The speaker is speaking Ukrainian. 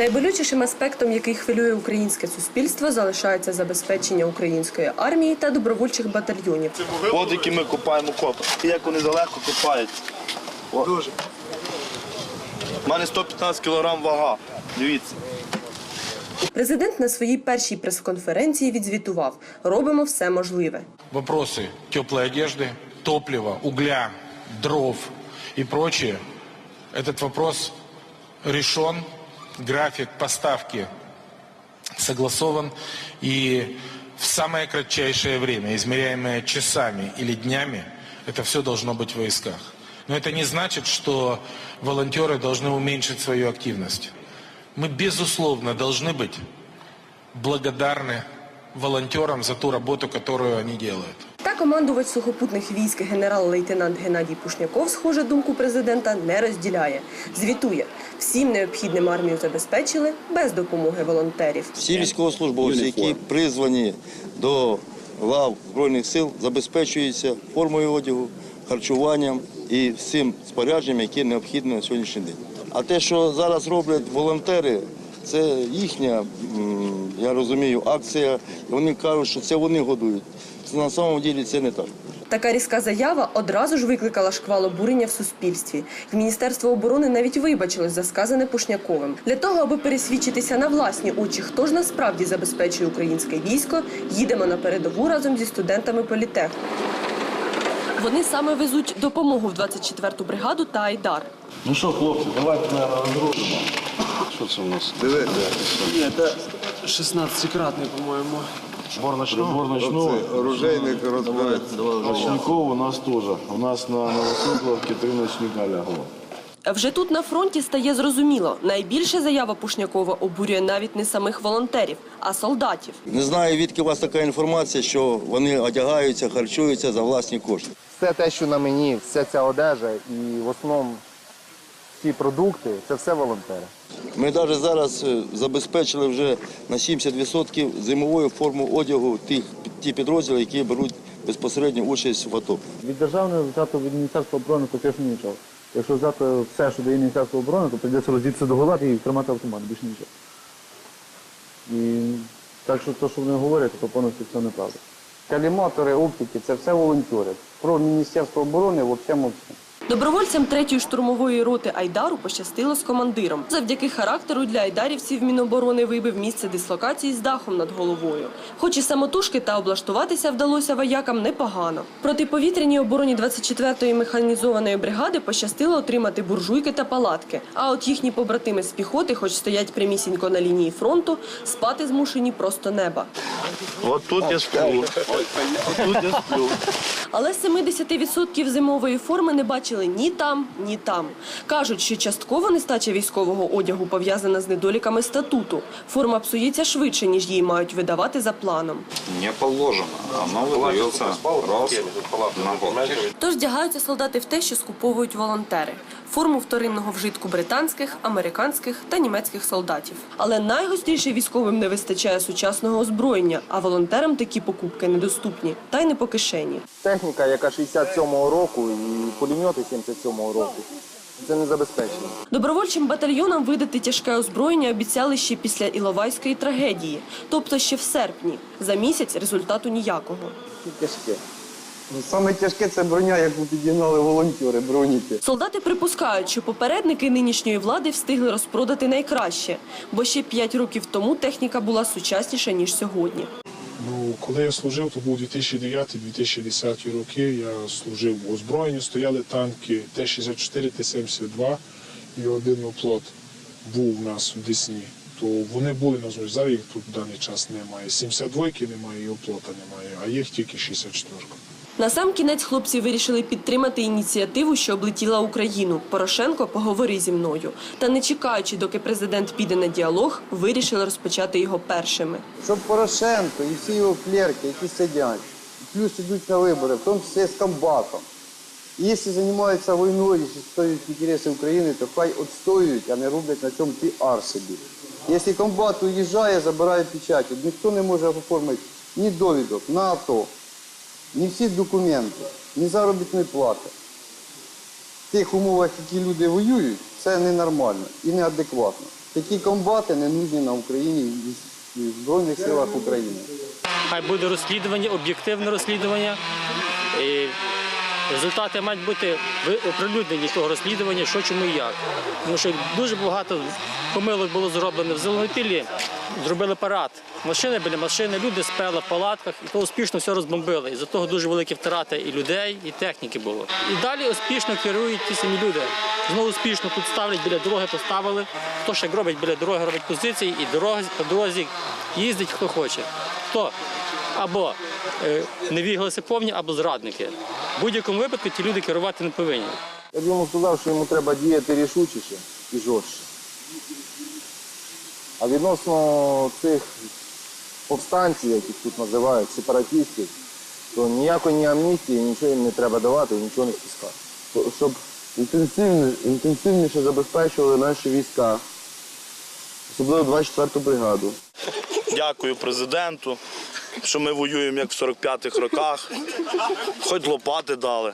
Найболючішим аспектом, який хвилює українське суспільство, залишається забезпечення української армії та добровольчих батальйонів. От які ми копаємо копи. І як вони залегко копають. Дуже. У мене 115 кг вага. Дивіться. Президент на своїй першій прес-конференції відзвітував: робимо все можливе. вопросы теплой одежды, топлива, угля, дров и прочее, этот вопрос решен, График поставки согласован и в самое кратчайшее время, измеряемое часами или днями, это все должно быть в войсках. Но это не значит, что волонтеры должны уменьшить свою активность. Мы, безусловно, должны быть благодарны волонтерам за ту работу, которую они делают. Командувач сухопутних військ генерал-лейтенант Геннадій Пушняков, схоже, думку президента не розділяє. Звітує, всім необхідним армію забезпечили без допомоги волонтерів. Всі військовослужбовці, які призвані до лав Збройних сил, забезпечуються формою одягу, харчуванням і всім спорядженням, яке необхідно на сьогоднішній день. А те, що зараз роблять волонтери, це їхня, м, я розумію, акція. Вони кажуть, що це вони годують. На самому ділі це не так. Така різка заява одразу ж викликала шквал обурення в суспільстві. І Міністерство оборони навіть вибачилось за сказане Пушняковим. Для того, аби пересвідчитися на власні очі, хто ж насправді забезпечує українське військо, їдемо на передову разом зі студентами політеху. Вони саме везуть допомогу в 24-ту бригаду та Айдар. Ну що, хлопці, давайте, наверное, розгрузимо. Що це у нас? Диви. Ні, 16-кратний, по-моєму. Сбор ночного. Оружейник розбирається. Ночников у нас тоже. У нас на Новосокловке три ночника лягло. Вже тут на фронті стає зрозуміло, найбільше заява Пушнякова обурює навіть не самих волонтерів, а солдатів. Не знаю, відки у вас така інформація, що вони одягаються, харчуються за власні кошти. Все те, що на мені, вся ця одежа і в основному ці продукти, це все волонтери. Ми навіть зараз е, забезпечили вже на 70% зимовою форму одягу тих ті підрозділи, які беруть безпосередню участь в АТО. Від державного взято від Міністерства оборони практично нічого. Якщо взяти все, що дає Міністерство оборони, то прийдеться роздітися до гола і тримати автомат, більше нічого. І так що те, що вони говорять, то повністю все неправда. Каліматори, оптики це все волонтери. Про Міністерство оборони взагалі мовчимо. Добровольцям третьої штурмової роти Айдару пощастило з командиром. Завдяки характеру для айдарівців Міноборони вибив місце дислокації з дахом над головою. Хоч і самотужки та облаштуватися вдалося воякам непогано. Протиповітряній обороні 24-ї механізованої бригади пощастило отримати буржуйки та палатки. А от їхні побратими з піхоти, хоч стоять прямісінько на лінії фронту, спати змушені просто неба. От тут я сплю. От тут я сплю. Але 70% зимової форми не бачили ні там, ні там. Кажуть, що частково нестача військового одягу пов'язана з недоліками статуту. Форма псується швидше, ніж її мають видавати за планом. Не положено. Оно выдается раз на год. Тож вдягаються солдати в те, що скуповують волонтери. Форму вторинного вжитку британських, американських та німецьких солдатів. Але найгостріше військовим не вистачає сучасного озброєння, а волонтерам такі покупки недоступні та й не по кишені. Техніка, яка 67-го року, і пулемети 77-го року. Це не забезпечено. Добровольчим батальйонам видати тяжке озброєння обіцяли ще після Іловайської трагедії, тобто ще в серпні. За місяць результату ніякого. Тяжке. Ну, Саме тяжке це броня, яку підігнали волонтери, броніки. Солдати припускають, що попередники нинішньої влади встигли розпродати найкраще, бо ще 5 років тому техніка була сучасніша ніж сьогодні. Ну, коли я служив, то був 2009-2010 роки. Я служив в озброєнні, стояли танки Т-64, Т-72 і один оплот був у нас в Десні. То вони були на зоні. Зараз їх тут в даний час немає. 72-ки немає і оплота немає, а їх тільки 64. На сам кінець хлопці вирішили підтримати ініціативу, що облетіла Україну. Порошенко поговори зі мною. Та не чекаючи, доки президент піде на діалог, вирішили розпочати його першими. Щоб Порошенко і всі його клерки, які сидять, плюс йдуть на вибори, в тому числі з комбатом. І якщо займаються війною, якщо стоять інтереси України, то хай відстоюють, а не роблять на цьому піар собі. Якщо комбат уїжджає, забирає печаті, ніхто не може оформити ні довідок на АТО, ні всі документи, ні заробітної плати. В тих умовах, які люди воюють, це ненормально і неадекватно. Такі комбати не нужні на Україні і в Збройних силах України. Хай буде розслідування, об'єктивне розслідування. Результати мають бути оприлюднені того розслідування, що чому і як. Тому що дуже багато помилок було зроблено в Зеленопіллі. Зробили парад. Машини біля машини, люди спали в палатках, і то успішно все розбомбили. І за того дуже великі втрати і людей, і техніки було. І далі успішно керують ті самі люди. Знову успішно тут ставлять біля дороги, поставили. Хто ще робить біля дороги, робить позиції, і дороги по дорозі їздить хто хоче. Хто або е, невігласи повні, або зрадники. В будь-якому випадку ті люди керувати не повинні. Я б йому сказав, що йому треба діяти рішучіше і жорстче. А відносно цих повстанців, яких тут називають, сепаратистів, то ніякої ні амністії, нічого їм не треба давати і нічого не спускати. Щоб інтенсивні- інтенсивніше забезпечували наші війська, особливо 24-ту бригаду. Дякую президенту, що ми воюємо як в 45-х роках. Хоч лопати дали.